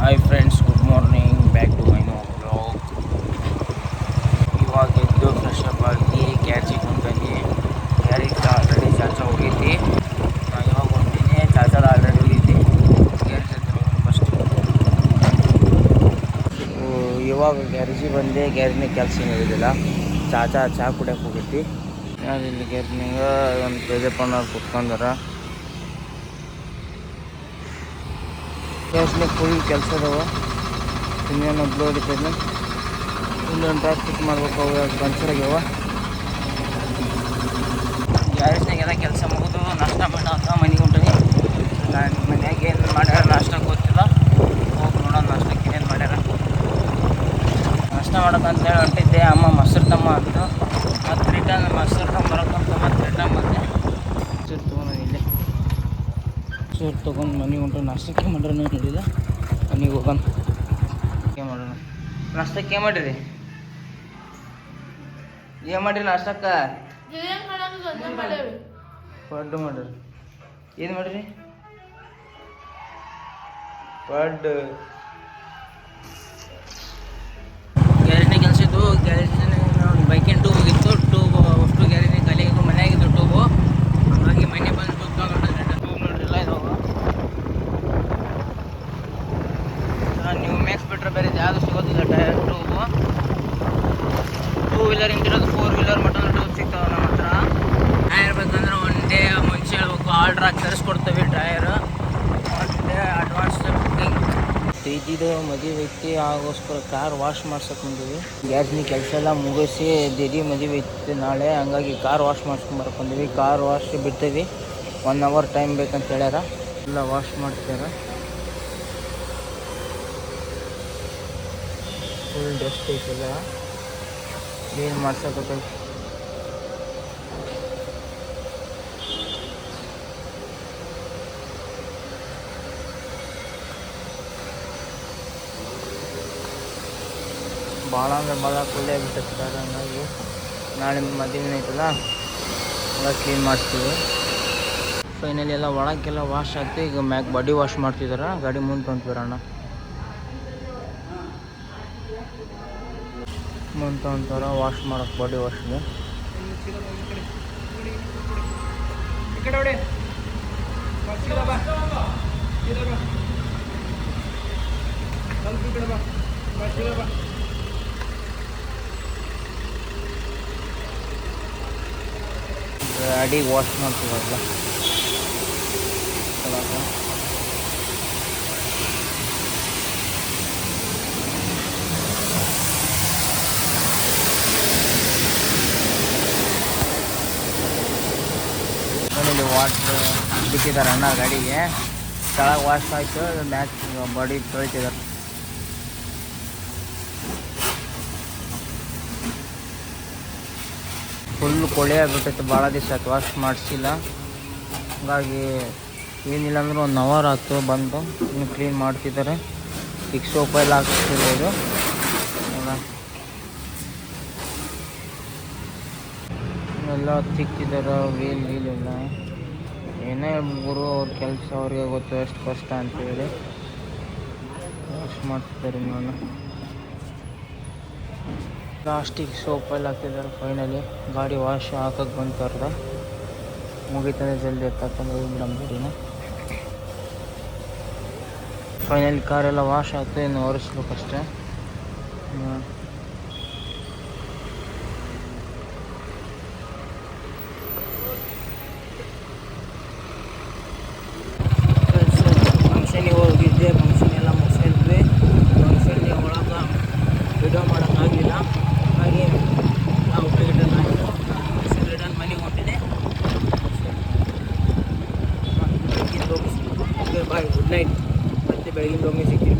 Hi friends good morning back to my no blog ಇವಾಗ ಎದ್ದು fresh up ಆಗಿ ಗ್ಯಾರೇಜಿಗೆ ಹೊಂಟೀನಿ garage already Chacha ಹೋಗೈತಿ. ನಾನು ಇವಾಗ ಹೊಂಟೀನಿ. ಚಾಚಾದ ಆಲ್ರೆಡಿ ಹೋಗೈತಿ ಗ್ಯಾರೇಜ್ ಹತ್ರ ಫಸ್ಟ್ ಇವಾಗ ಗ್ಯಾರೇಜಿಗೆ ಬಂದೆ. ಗ್ಯಾರೇಜ್ನಾಗ ಕೆಲಸ ಏನಿರೋದಿಲ್ಲ ಚಾಚಾ ಚಹಾ ಕುಡಿಯಕ್ಕೆ ಹೋಗೈತಿ. ನಾನು ಇಲ್ಲಿ ಗ್ಯಾರೇಜ್ನಾಗ ಒಂದು ತೇಜಪ್ಪನವ್ರು ಕುತ್ಕೊಂಡಾರ. ಗ್ಯಾಸ್ನಾಗ ಫುಲ್ ಕೆಲಸ ಅದಾವ. ಇನ್ನೇನು ಬ್ಲೋ ಹೊಡಿತೈತೆ ಇನ್ನೊಂದು ಟ್ರಾಫಿಕ್ ಮಾಡ್ಬೇಕು, ಅವು ಪಂಚರ್ ಆಗ್ಯಾವ ಗ್ಯಾರೇಜ್ನಾಗೆಲ್ಲ ಕೆಲಸ ಮುಗಿದು ನಾಷ್ಟ ಮಾಡೋ ಮನೆಗೆ ಹೊಂಟೀನಿ. ನಾನು ಮನ್ಯಾಗ ಏನು ಮಾಡ್ಯಾರ ನಾಷ್ಟ ಗೊತ್ತಿಲ್ಲ. ಹೋಗಿ ನೋಡೋಣ ನಾಷ್ಟಕ್ಕೆ ಏನು ಮಾಡ್ಯಾರ. ನಾಷ್ಟ ಮಾಡೋಕ್ಕಂತ ಹೇಳಿ ಹೊಂಟಿದ್ದೆ, ಅಮ್ಮ, ಮೊಸರು ತಮ್ಮ ಅಂತು ಮತ್ತು ರಿಟರ್ನ್ ಮೊಸರು ತಗೊಂಬರಕ್ಕಂತ ಮತ್ತು ರಿಟರ್ನ್ ಬಂದೆ ಮೊಸರು ತೊಗೊಂಡು ಇಲ್ಲೇ ಮೊಸರು ತೊಗೊಂಡು ಮನೆಗೆ ಹೊಂಟು ನಾಷ್ಟಕ್ಕೆ ಮಾಡ್ರೆ ನೋಡಿಲ್ಲ. ಮನೆಗೆ ಹೋಗೋಣ. ಏನು ಮಾಡೋಣ? ನಾಷ್ಟಕ್ಕೆ ಏನು ಮಾಡಿರಿ? ಏನು ಮಾಡಿರಿ ನಾಷ್ಟಕ್ಕ? ಪಡ್ಡು ಮಾಡಿರಿ. ಏನು ಮಾಡಿರಿ? ಪಡ್ಡು. ವೀಲರ್ ಹಿಂದಿರೋದು ಫೋರ್ ವೀಲರ್ ಮಟನ್ ಟೂರ್ ಸಿಗ್ತಾವೆ ನಮ್ಮ ಹತ್ರ. ಟೈರ್ ಬೇಕಂದ್ರೆ ಒನ್ ಡೇ ಮುಂಚೆ ಹೇಳ್ಬೇಕು ಆರ್ಡ್ರ್ ಹಾಕಿ ತರಿಸ್ಕೊಡ್ತೀವಿ tyre one day advance booking ಇದ್ದಿದ್ದು ಮದುವೆ ಐತಿ ಆಗೋಸ್ಕರ ಕಾರ್ ವಾಶ್ ಮಾಡ್ಸಕ್ಕೆ ಬಂದೀವಿ. ಗ್ಯಾಸ್ನಿ ಕೆಲಸ ಎಲ್ಲ ಮುಗಿಸಿ ದಿದಿ ಮದುವೆ ಐತಿ ನಾಳೆ ಹಂಗಾಗಿ ಕಾರ್ ವಾಶ್ ಮಾಡ್ಸ್ಕೊಂಬರಕ್ಕೆ ಬಂದೀವಿ. ಕಾರ್ ವಾಶ್ ಬಿಡ್ತೀವಿ. ಒನ್ ಅವರ್ ಟೈಮ್ ಬೇಕಂತ ಹೇಳ್ಯಾರ. ಎಲ್ಲ ವಾಶ್ ಮಾಡ್ತಾರೆ ಫುಲ್ ಡಸ್ಟ್ ಐತೆಲ್ಲ. ಕ್ಲೀನ್ ಮಾಡ್ಸೋಕೆ ಭಾಳ ಅಂದ್ರೆ ಭಾಳ ಕುಳ್ಳೆ ಬಿಟ್ಟಿರ್ತಾರೆ ಹಂಗಾಗಿ ನಾಳೆ ಮದುವೆ ಐತಲ್ಲ ಎಲ್ಲ ಕ್ಲೀನ್ ಮಾಡ್ತೀವಿ ಫೈನಲಿ ಎಲ್ಲ ಒಳಗೆಲ್ಲ ವಾಶ್ ಆಗ್ತಿ, ಈಗ ಮ್ಯಾಕ್ ಬಾಡಿ ವಾಶ್ ಮಾಡ್ತಿದಾರ, ಗಾಡಿ ಮುಂದೆ ತೊಗೊಂತೀರಣ್ಣ ಮುಂದೆ ತೊಗೊಂತಾರ ವಾಶ್ ಮಾಡಕ್ಕೆ ಬಾಡಿ ವಾಶ್ಗೆ ಅಡಿಗೆ ವಾಶ್ ಮಾಡ್ತೀವಲ್ಲ ಮನೇಲಿ ವಾಟ್ರ್ ಬಿಟ್ಟಿದ್ದಾರೆ ಅಣ್ಣ ಗಾಡಿಗೆ. ಕೆಳಗೆ ವಾಶ್ ಆಯಿತು ಮ್ಯಾಚ್ ಬಾಡಿ ತೊಳಿತಿದ್ದಾರೆ. ಫುಲ್ ಕೊಳೆ ಆಗ್ಬಿಟ್ಟೈತೆ ಭಾಳ ದಿವಸ ಆಯ್ತು ವಾಶ್ ಮಾಡಿಸಿಲ್ಲ. ಹಾಗಾಗಿ ಏನಿಲ್ಲ ಅಂದ್ರೆ ಒಂದು ಅವರ್ ಆಯ್ತು ಬಂದು, ಇನ್ನು ಕ್ಲೀನ್ ಮಾಡ್ತಿದ್ದಾರೆ. ಈಗ ಸೋಪ್ ಎಲ್ಲ ಹಾಕ್ತಿರ್ಬೋದು ಎಲ್ಲ ಎಲ್ಲ ತಿಕ್ತಿದ್ದಾರೆ ವೀಲ್ ವೀಲ್ ಎಲ್ಲ ಏನೇ ಗುರು ಅವ್ರ ಕೆಲಸ ಅವ್ರಿಗೆ ಗೊತ್ತು ಎಷ್ಟು ಕಷ್ಟ ಅಂತೇಳಿ ವಾಶ್ ಮಾಡ್ತಿದ್ದಾರೆ ನಾನು ಪ್ಲಾಸ್ಟಿಕ್ ಸೋಪಲ್ಲಿ ಹಾಕ್ತಿದ್ದಾರೆ ಫೈನಲಿ ಗಾಡಿ ವಾಶ್ ಹಾಕಕ್ಕೆ ಬಂತಾರ್ದ ಮುಗಿತಂದ್ರೆ ಜಲ್ದಿ ಎತ್ತಾಕೊಂಡು ಹೋಗ್ಬಿಡಮ್ ಗಾಡಿನ. ಫೈನಲಿ ಕಾರೆಲ್ಲ ವಾಶ್ ಆಯ್ತು ಇನ್ನು ಒರೆಸ್ಬೇಕಷ್ಟೇ. ಗುಡ್ ನೈಟ್ ಮತ್ತೆ ಬೆಳಗಿನ ಒಮ್ಮೆ ಸಿಗ್ತೀನಿ